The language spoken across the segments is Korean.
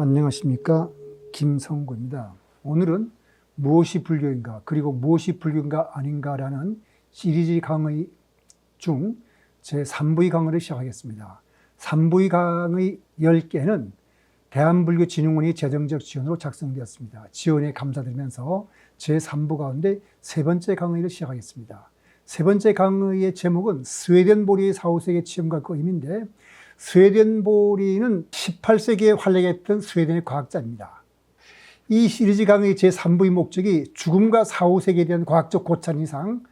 안녕하십니까 김성구입니다. 오늘은 무엇이 불교인가 그리고 무엇이 불교인가 아닌가라는 시리즈 강의 중 제 3부의 강의를 시작하겠습니다. 3부의 강의 10개는 대한불교진흥원이 재정적 지원으로 작성되었습니다. 지원에 감사드리면서 제 3부 가운데 세 번째 강의를 시작하겠습니다. 세 번째 강의의 제목은 스웨덴 보리의 4, 5세기 체험과 그 의미인데 스웨덴 보리는 18세기에 활약했던 스웨덴의 과학자입니다. 이 시리즈 강의 제3부의 목적이 죽음과 4, 5세기에 대한 과학적 고찰 이상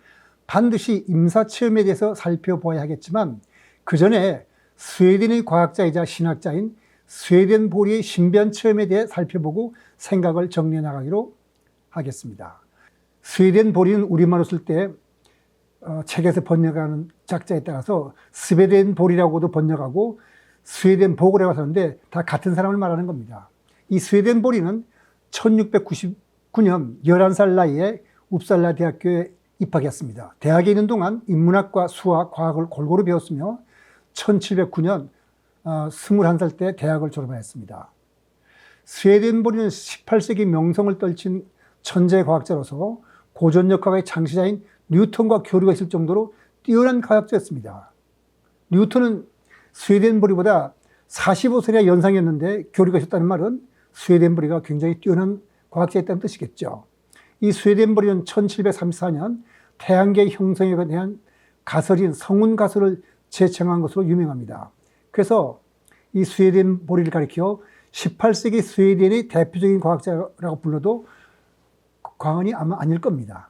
반드시 임사 체험에 대해서 살펴보아야 하겠지만 그 전에 스웨덴의 과학자이자 신학자인 스웨덴 보리의 신비한 체험에 대해 살펴보고 생각을 정리해 나가기로 하겠습니다. 스웨덴 보리는 우리말로 쓸때 어, 책에서 번역하는 작자에 따라서 스웨덴 보리라고도 번역하고 스웨덴 보고라고 하는데 다 같은 사람을 말하는 겁니다. 이 스웨덴 보리는 1699년 11살 나이에 웁살라 대학교에 입학했습니다. 대학에 있는 동안 인문학과 수학, 과학을 골고루 배웠으며 1709년 어, 21살 때 대학을 졸업하였습니다. 스웨덴 보리는 18세기 명성을 떨친 천재 과학자로서 고전역학의 창시자인 뉴턴과 교류가 있을 정도로 뛰어난 과학자였습니다. 뉴턴은 스웨덴 보리보다 45세나 연상이었는데 교류가 있었다는 말은 스웨덴 보리가 굉장히 뛰어난 과학자였다는 뜻이겠죠. 이 스웨덴 보리는 1734년 태양계 형성에 대한 가설인 성운 가설을 제청한 것으로 유명합니다. 그래서 이 스웨덴 보리를 가리켜 18세기 스웨덴의 대표적인 과학자라고 불러도 과언이 아마 아닐 겁니다.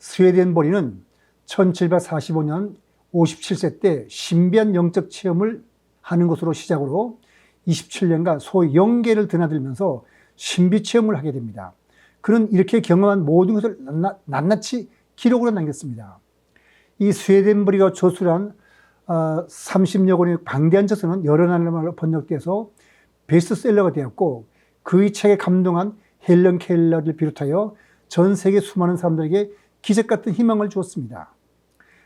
스웨덴 보리는 1745년 57세 때 신비한 영적 체험을 하는 것으로 시작으로 27년간 소위 영계를 드나들면서 신비 체험을 하게 됩니다. 그는 이렇게 경험한 모든 것을 낱낱이 기록으로 남겼습니다. 이 스웨덴 보리가 조술한 30여 권의 방대한 저서는 여러 나라로 번역돼서 베스트셀러가 되었고 그의 책에 감동한 헬런 켈러를 비롯하여 전 세계 수많은 사람들에게 기적 같은 희망을 주었습니다.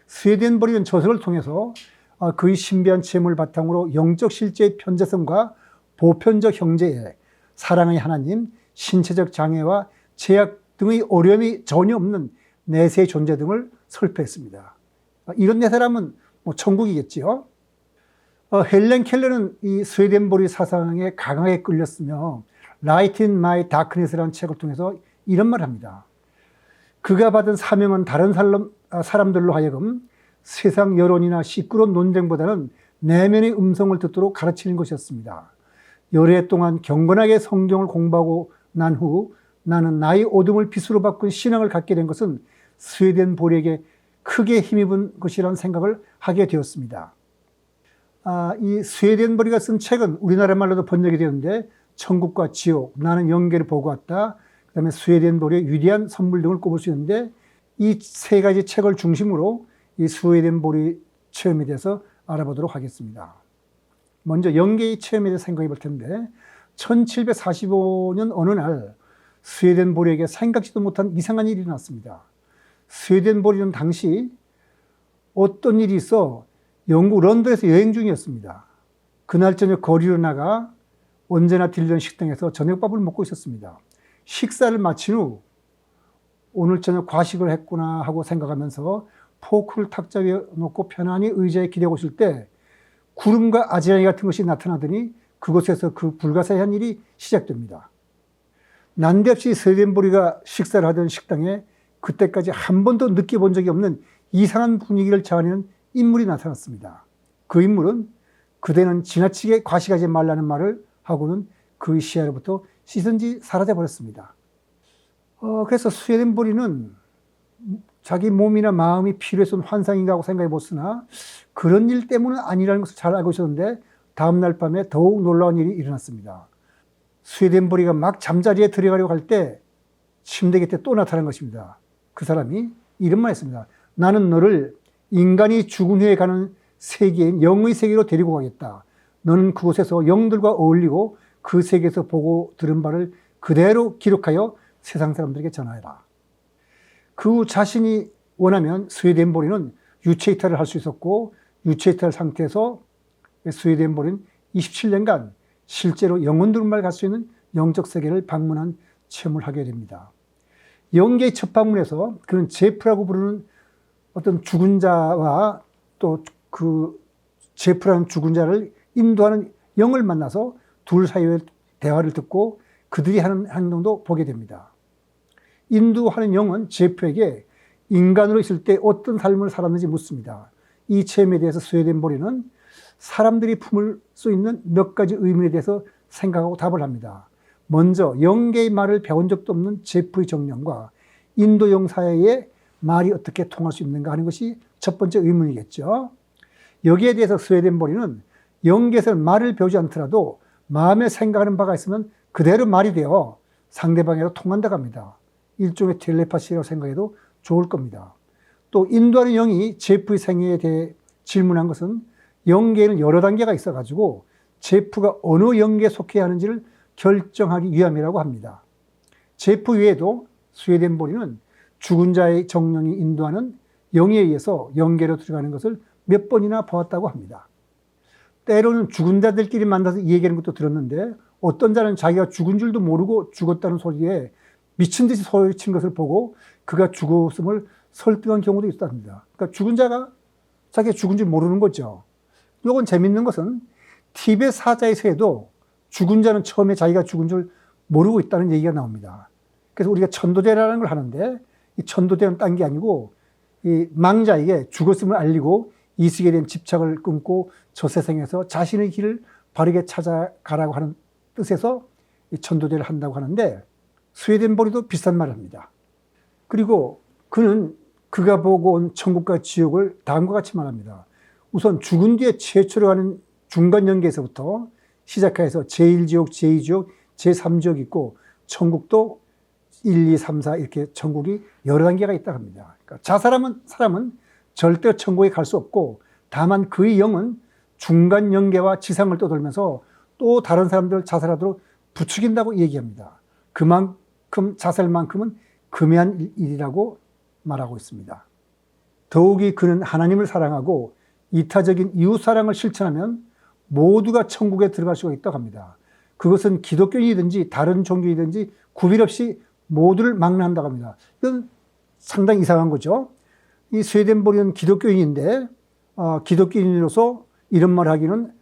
스웨덴 버리는 저서를 통해서 그의 신비한 체험을 바탕으로 영적 실제의 편재성과 보편적 형제의 사랑의 하나님, 신체적 장애와 제약 등의 어려움이 전혀 없는 내세의 존재 등을 설파했습니다. 이런 네 사람은 뭐 천국이겠지요. 어, 헬렌 켈러는 이 스웨덴 보리 사상에 강하게 끌렸으며 라이트 인 마이 다크니스라는 책을 통해서 이런 말을 합니다. 그가 받은 사명은 다른 사람, 사람들로 하여금 세상 여론이나 시끄러운 논쟁보다는 내면의 음성을 듣도록 가르치는 것이었습니다. 해 동안 경건하게 성경을 공부하고 난 후 나는 나의 어둠을 빛으로 바꾼 신앙을 갖게 된 것은 스웨덴 보리에게 크게 힘입은 것이라는 생각을 하게 되었습니다. 아, 이 스웨덴 보리가 쓴 책은 우리나라 말로도 번역이 되었는데 천국과 지옥, 나는 연계를 보고 왔다. 그 다음에 스웨덴 보리의 위대한 선물 등을 꼽을 수 있는데 이 세 가지 책을 중심으로 이 스웨덴 보리 체험에 대해서 알아보도록 하겠습니다. 먼저 연계의 체험에 대해서 생각해 볼 텐데 1745년 어느 날 스웨덴 보리에게 생각지도 못한 이상한 일이 일어났습니다. 스웨덴 보리는 당시 어떤 일이 있어 영국 런던에서 여행 중이었습니다. 그날 저녁 거리로 나가 언제나 들리던 식당에서 저녁밥을 먹고 있었습니다. 식사를 마친 후 오늘 저녁 과식을 했구나 하고 생각하면서 포크를 탁자 위에 놓고 편안히 의자에 기대고 있을 때 구름과 아지랑이 같은 것이 나타나더니 그곳에서 그 불가사의한 일이 시작됩니다. 난데없이 스웨덴보리가 식사를 하던 식당에 그때까지 한 번도 느껴본 적이 없는 이상한 분위기를 자아내는 인물이 나타났습니다. 그 인물은 그대는 지나치게 과식하지 말라는 말을 하고는 그 시야로부터 시선지 사라져 버렸습니다. 어, 그래서 스웨덴 보리는 자기 몸이나 마음이 필요해서 환상인가 하고 생각해 봤으나 그런 일 때문은 아니라는 것을 잘 알고 있었는데 다음날 밤에 더욱 놀라운 일이 일어났습니다. 스웨덴 보리가 막 잠자리에 들어가려고 할 때 침대 곁에 또 나타난 것입니다. 그 사람이 이런 말 했습니다. 나는 너를 인간이 죽은 후에 가는 세계인 영의 세계로 데리고 가겠다. 너는 그곳에서 영들과 어울리고 그 세계에서 보고 들은 바를 그대로 기록하여 세상 사람들에게 전하여라. 그 자신이 원하면 스웨덴 보리는 유체 이탈을 할 수 있었고 유체 이탈 상태에서 스웨덴 보리는 27년간 실제로 영혼들만 갈 수 있는 영적 세계를 방문한 체험을 하게 됩니다. 영계의 첫 방문에서 그는 제프라고 부르는 어떤 죽은 자와 또 그 제프라는 죽은 자를 인도하는 영을 만나서 둘 사이의 대화를 듣고 그들이 하는 행동도 보게 됩니다. 인도하는 영은 제프에게 인간으로 있을 때 어떤 삶을 살았는지 묻습니다. 이 체험에 대해서 스웨덴 보리는 사람들이 품을 수 있는 몇 가지 의문에 대해서 생각하고 답을 합니다. 먼저 영계의 말을 배운 적도 없는 제프의 정령과 인도 영 사이의 말이 어떻게 통할 수 있는가 하는 것이 첫 번째 의문이겠죠. 여기에 대해서 스웨덴 보리는 영계에서 말을 배우지 않더라도 마음에 생각하는 바가 있으면 그대로 말이 되어 상대방에게 통한다고 합니다. 일종의 텔레파시라고 생각해도 좋을 겁니다. 또 인도하는 영이 제프의 생애에 대해 질문한 것은 영계에는 여러 단계가 있어가지고 제프가 어느 영계에 속해야 하는지를 결정하기 위함이라고 합니다. 제프 외에도 스웨덴 보리는 죽은 자의 정령이 인도하는 영에 의해서 영계로 들어가는 것을 몇 번이나 보았다고 합니다. 때로는 죽은 자들끼리 만나서 얘기하는 것도 들었는데 어떤 자는 자기가 죽은 줄도 모르고 죽었다는 소리에 미친 듯이 소리친 것을 보고 그가 죽었음을 설득한 경우도 있답니다. 그러니까 죽은 자가 자기가 죽은 줄 모르는 거죠. 이건 재밌는 것은 티베 사자에서도 죽은 자는 처음에 자기가 죽은 줄 모르고 있다는 얘기가 나옵니다. 그래서 우리가 천도제라는 걸 하는데 이 천도제는 딴 게 아니고 이 망자에게 죽었음을 알리고 이식에 대한 집착을 끊고 저 세상에서 자신의 길을 바르게 찾아가라고 하는 뜻에서 이 천도제를 한다고 하는데 스웨덴 보리도 비슷한 말을 합니다. 그리고 그는 그가 보고 온 천국과 지옥을 다음과 같이 말합니다. 우선 죽은 뒤에 최초로 가는 중간 연계에서부터 시작해서 제1지옥, 제2지옥, 제3지옥 있고 천국도 1, 2, 3, 4 이렇게 천국이 여러 단계가 있다고 합니다. 그러니까 자사람은 사람은 절대 천국에 갈 수 없고 다만 그의 영은 중간 연계와 지상을 떠돌면서 또 다른 사람들 자살하도록 부추긴다고 얘기합니다. 그만큼 자살만큼은 금해한 일이라고 말하고 있습니다. 더욱이 그는 하나님을 사랑하고 이타적인 이웃 사랑을 실천하면 모두가 천국에 들어갈 수가 있다고 합니다. 그것은 기독교인이든지 다른 종교이든지 구별 없이 모두를 망라한다고 합니다. 이건 상당히 이상한 거죠. 이 스웨덴보리는 기독교인인데 어, 기독교인으로서 이런 말 하기는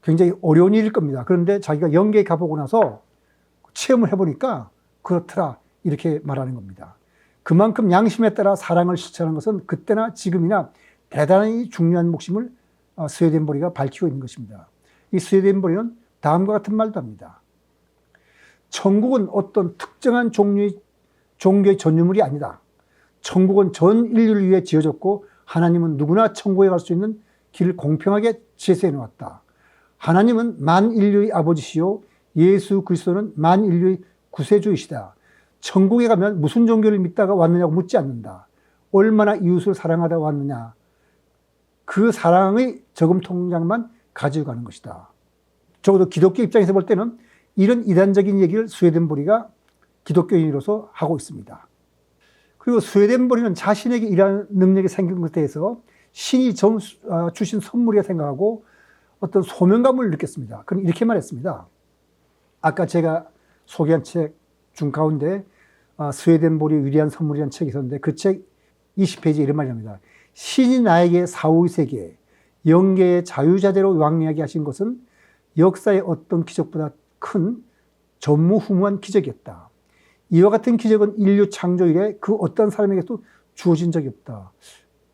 굉장히 어려운 일일 겁니다. 그런데 자기가 영계에 가보고 나서 체험을 해보니까 그렇더라 이렇게 말하는 겁니다. 그만큼 양심에 따라 사랑을 실천하는 것은 그때나 지금이나 대단히 중요한 목심을 어, 스웨덴보리가 밝히고 있는 것입니다. 이 스웨덴보리는 다음과 같은 말도 합니다. 천국은 어떤 특정한 종류의 종교의 전유물이 아니다. 천국은 전 인류를 위해 지어졌고 하나님은 누구나 천국에 갈 수 있는 길을 공평하게 제시해 놓았다. 하나님은 만 인류의 아버지시요 예수 그리스도는 만 인류의 구세주이시다. 천국에 가면 무슨 종교를 믿다가 왔느냐고 묻지 않는다. 얼마나 이웃을 사랑하다 왔느냐. 그 사랑의 저금 통장만 가지고 가는 것이다. 적어도 기독교 입장에서 볼 때는 이런 이단적인 얘기를 스웨덴 보리가 기독교인으로서 하고 있습니다. 그리고 스웨덴 보리는 자신에게 이러한 능력이 생긴 것에 대해서 신이 아, 주신 선물이라 생각하고 어떤 소명감을 느꼈습니다. 그럼 이렇게 말했습니다. 아까 제가 소개한 책 중 가운데 아, 스웨덴 보리 위대한 선물이라는 책이 있었는데 그 책 20페이지 이런 말입니다. 신이 나에게 사후의 세계, 영계의 자유자재로 왕래하게 하신 것은 역사의 어떤 기적보다 큰 전무후무한 기적이었다. 이와 같은 기적은 인류 창조 이래 그 어떤 사람에게도 주어진 적이 없다.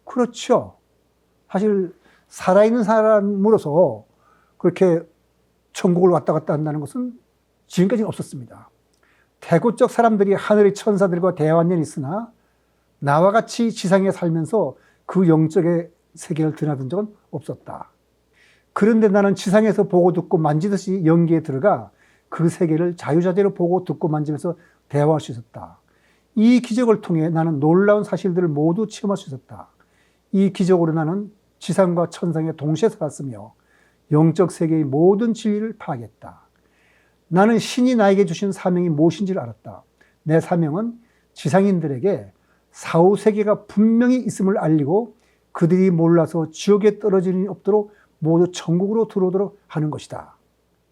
그렇죠. 사실 살아있는 사람으로서 그렇게 천국을 왔다 갔다 한다는 것은 지금까지는 없었습니다. 태고적 사람들이 하늘의 천사들과 대화한 년 있으나 나와 같이 지상에 살면서 그 영적의 세계를 드나든 적은 없었다. 그런데 나는 지상에서 보고 듣고 만지듯이 연기에 들어가 그 세계를 자유자재로 보고 듣고 만지면서 대화할 수 있었다. 이 기적을 통해 나는 놀라운 사실들을 모두 체험할 수 있었다. 이 기적으로 나는 지상과 천상에 동시에 살았으며 영적 세계의 모든 진리를 파악했다. 나는 신이 나에게 주신 사명이 무엇인지를 알았다. 내 사명은 지상인들에게 사후 세계가 분명히 있음을 알리고 그들이 몰라서 지옥에 떨어지는 없도록 모두 천국으로 들어오도록 하는 것이다.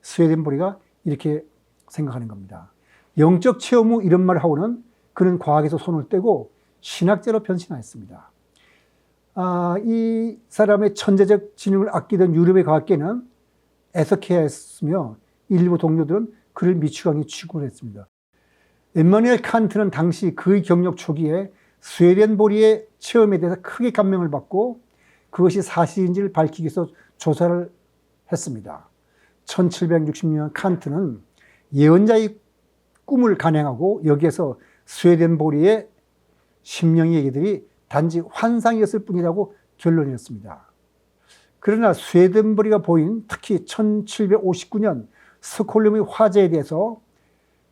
스웨덴 보리가 이렇게 생각하는 겁니다. 영적 체험 후 이런 말을 하고는 그는 과학에서 손을 떼고 신학자로 변신하였습니다. 아, 이 사람의 천재적 지능을 아끼던 유럽의 과학계는 애석해했으며 일부 동료들은 그를 미추강에 취급을 했습니다. 엠마누엘 칸트는 당시 그의 경력 초기에 스웨덴 보리의 체험에 대해서 크게 감명을 받고 그것이 사실인지를 밝히기 위해서 조사를 했습니다. 1760년 칸트는 예언자의 꿈을 간행하고 여기에서 스웨덴 보리의 심령의 얘기들이 단지 환상이었을 뿐이라고 결론이었습니다. 그러나 스웨덴 보리가 보인 특히 1759년 스콜름의 화재에 대해서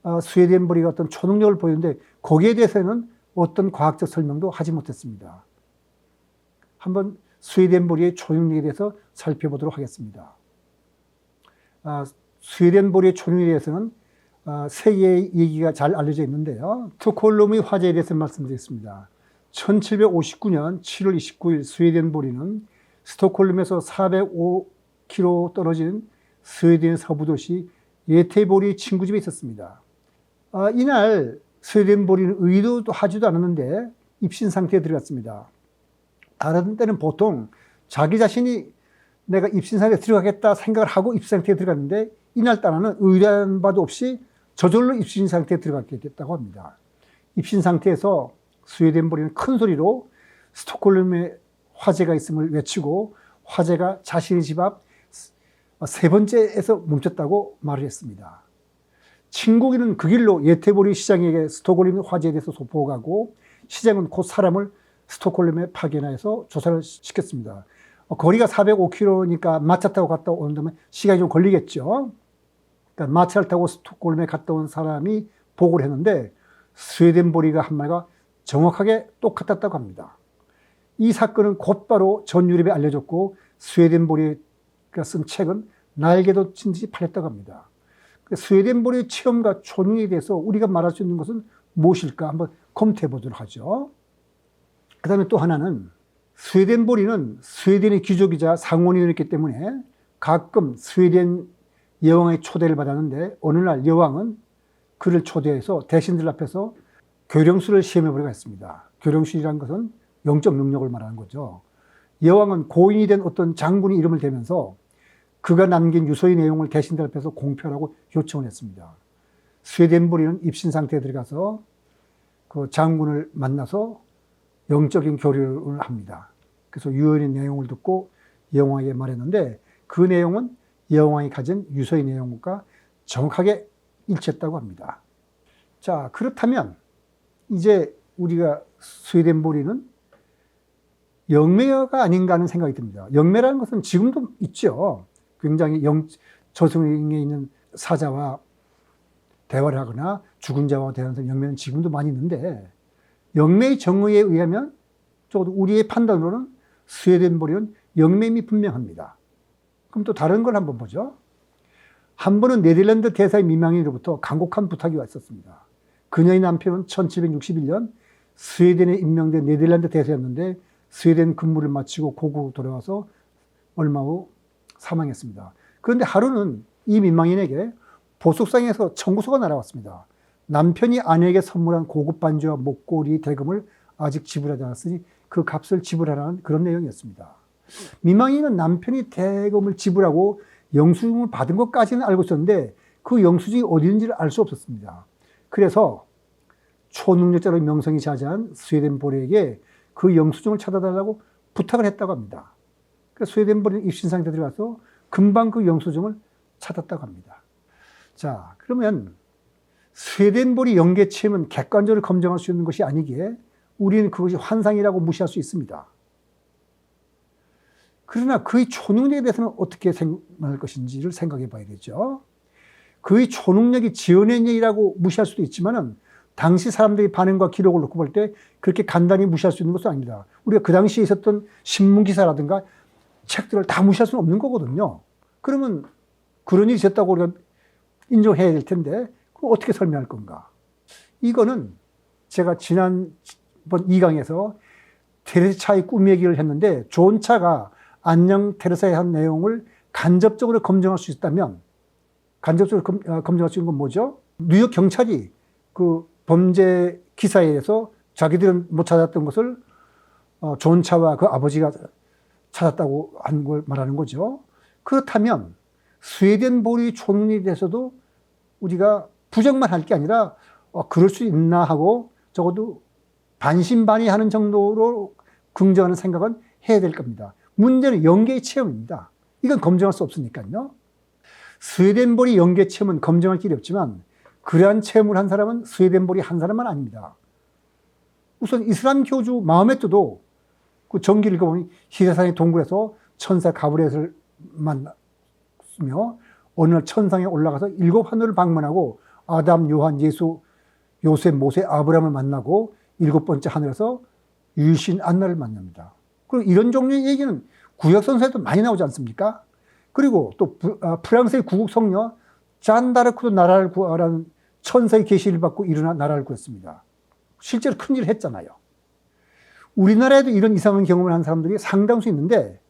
어, 스웨덴 보리가 어떤 초능력을 보였는데 거기에 대해서는 어떤 과학적 설명도 하지 못했습니다. 한번 스웨덴 보리의 초능력에 대해서 살펴보도록 하겠습니다. 아, 스웨덴 보리의 초능력에 대해서는 아, 세 개의 얘기가 잘 알려져 있는데요. 스콜름의 화재에 대해서 말씀드리겠습니다. 1759년 7월 29일 스웨덴 보리는 스톡홀름에서 405km 떨어진 스웨덴 서부 도시 예테보리 친구 집에 있었습니다. 아, 이날 스웨덴 보리는 의도도 하지도 않았는데 입신 상태에 들어갔습니다. 다른 때는 보통 자기 자신이 내가 입신 상태에 들어가겠다 생각을 하고 입신 상태에 들어갔는데 이날 따라는 의뢰한 바도 없이 저절로 입신 상태에 들어가게 됐다고 합니다. 입신 상태에서 스웨덴 보리는 큰 소리로 스톡홀름에 화재가 있음을 외치고 화재가 자신의 집 앞 세 번째에서 멈췄다고 말을 했습니다. 친구기는 그 길로 예테보리 시장에게 스톡홀름 화재에 대해서 소포하고 시장은 곧 사람을 스톡홀름에 파견해서 조사를 시켰습니다. 어, 거리가 405km니까 마차 타고 갔다 오는 데면 시간이 좀 걸리겠죠. 그러니까 마차를 타고 스톡홀름에 갔다 온 사람이 보고를 했는데 스웨덴 보리가 한 말과 정확하게 똑같았다고 합니다. 이 사건은 곧바로 전 유럽에 알려졌고 스웨덴 보리가 쓴 책은 날개도 친 듯이 팔렸다고 합니다. 그 스웨덴 보리의 체험과 초능에 대해서 우리가 말할 수 있는 것은 무엇일까 한번 검토해 보도록 하죠. 그 다음에 또 하나는 스웨덴 보리는 스웨덴의 귀족이자 상원이었기 때문에 가끔 스웨덴 여왕의 초대를 받았는데 어느 날 여왕은 그를 초대해서 대신들 앞에서 교령술을 시험해 보려고 했습니다. 교령술이란 것은 영적 능력을 말하는 거죠. 여왕은 고인이 된 어떤 장군의 이름을 대면서 그가 남긴 유서의 내용을 대신들 앞에서 공표하라고 요청을 했습니다. 스웨덴 보리는 입신 상태에 들어가서 그 장군을 만나서 영적인 교류를 합니다. 그래서 유언의 내용을 듣고 여왕에게 말했는데 그 내용은 여왕이 가진 유서의 내용과 정확하게 일치했다고 합니다. 자, 그렇다면 이제 우리가 스웨덴 보리는 영매가 아닌가 하는 생각이 듭니다. 영매라는 것은 지금도 있죠. 굉장히 영, 저승에 있는 사자와 대화를 하거나 죽은 자와 대화하는 영매는 지금도 많이 있는데 영매의 정의에 의하면 적어도 우리의 판단으로는 스웨덴 보리는 영매임이 분명합니다. 그럼 또 다른 걸 한번 보죠. 한 번은 네덜란드 대사의 미망인으로부터 간곡한 부탁이 왔었습니다. 그녀의 남편은 1761년 스웨덴에 임명된 네덜란드 대사였는데 스웨덴 근무를 마치고 고국 돌아와서 얼마 후 사망했습니다. 그런데 하루는 이 민망인에게 보석상에서 청구서가 날아왔습니다. 남편이 아내에게 선물한 고급 반지와 목걸이 대금을 아직 지불하지 않았으니 그 값을 지불하라는 그런 내용이었습니다. 민망인은 남편이 대금을 지불하고 영수증을 받은 것까지는 알고 있었는데 그 영수증이 어디 있는지를 알 수 없었습니다. 그래서 초능력자로 명성이 자자한 스웨덴 보리에게 그 영수증을 찾아달라고 부탁을 했다고 합니다. 그래서 스웨덴 보리는 입신 상태 들어가서 금방 그 영수증을 찾았다고 합니다. 자, 그러면 스웨덴 보리 연계 체험은 객관적으로 검증할 수 있는 것이 아니기에 우리는 그것이 환상이라고 무시할 수 있습니다. 그러나 그의 초능력에 대해서는 어떻게 생각할 것인지를 생각해 봐야 되죠. 그의 초능력이 지어낸 얘기라고 무시할 수도 있지만은 당시 사람들의 반응과 기록을 놓고 볼 때 그렇게 간단히 무시할 수 있는 것은 아닙니다. 우리가 그 당시에 있었던 신문 기사라든가 책들을 다 무시할 수는 없는 거거든요. 그러면 그런 일이 있었다고 우리가 인정해야 될 텐데 그럼 어떻게 설명할 건가? 이거는 제가 지난번 2강에서 테레사의 꿈 얘기를 했는데 존 차가 안녕 테레사의 한 내용을 간접적으로 검증할 수 있다면 간접적으로 검, 어, 검증할 수 있는 건 뭐죠? 뉴욕 경찰이 그 범죄 기사에 대해서 자기들은 못 찾았던 것을 어, 존 차와 그 아버지가 찾았다고 한걸 말하는 거죠. 그렇다면 스웨덴 보리 초문에 대해서도 우리가 부정만 할 게 아니라 어, 그럴 수 있나 하고 적어도 반신반의하는 정도로 긍정하는 생각은 해야 될 겁니다. 문제는 연계의 체험입니다. 이건 검증할 수 없으니까요. 스웨덴볼이 연계 체험은 검증할 길이 없지만 그러한 체험을 한 사람은 스웨덴볼이 한 사람은 아닙니다. 우선 이슬람 교주 마음에트도 그 전기를 읽어보니 히레산의 동굴에서 천사 가브리엘을 만났으며 어느 날 천상에 올라가서 일곱 하늘을 방문하고 아담, 요한, 예수, 요셉, 모세, 아브라함을 만나고 일곱 번째 하늘에서 유신 안나를 만납니다. 그리고 이런 종류의 얘기는 구약 선서에도 많이 나오지 않습니까? 그리고 또 부- 아, 프랑스의 구국 성녀 잔다르크도 나라를 구하라는 천사의 계시를 받고 일어나 나라를 구했습니다. 실제로 큰 일을 했잖아요. 우리나라에도 이런 이상한 경험을 한 사람들이 상당수 있는데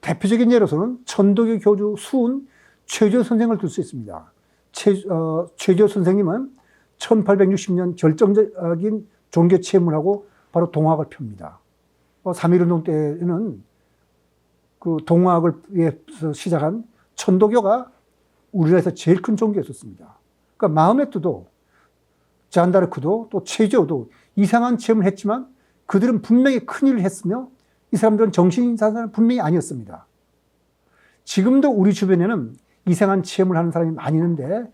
대표적인 예로서는 천도교 교주 수은 최조 선생을 들 수 있습니다. 최, 어, 최조 선생님은 1860년 결정적인 종교 체험을 하고 바로 동학을 펴니다. 어, 3.1운동 때는 그 동학을 위해서 시작한 천도교가 우리나라에서 제일 큰 종교였었습니다. 그러니까 마음에트도 잔다르크도 또 최조도 이상한 체험을 했지만 그들은 분명히 큰 일을 했으며 이 사람들은 정신이 사람은 분명히 아니었습니다. 지금도 우리 주변에는 이상한 체험을 하는 사람이 많이 있는데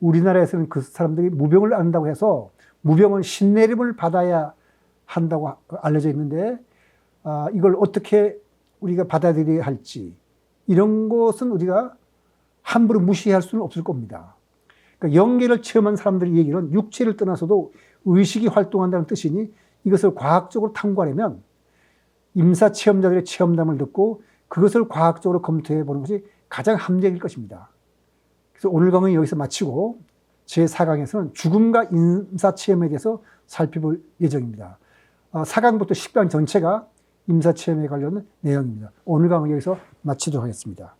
우리나라에서는 그 사람들이 무병을 안다고 해서 무병은 신내림을 받아야 한다고 알려져 있는데 아, 이걸 어떻게 우리가 받아들여야 할지 이런 것은 우리가 함부로 무시할 수는 없을 겁니다. 그러니까 영계를 체험한 사람들의 얘기는 육체를 떠나서도 의식이 활동한다는 뜻이니 이것을 과학적으로 탐구하려면 임사 체험자들의 체험담을 듣고 그것을 과학적으로 검토해 보는 것이 가장 합리적일 것입니다. 그래서 오늘 강의 여기서 마치고 제 4강에서는 죽음과 임사 체험에 대해서 살펴볼 예정입니다. 4강부터 10강 전체가 임사 체험에 관련 내용입니다. 오늘 강의 여기서 마치도록 하겠습니다.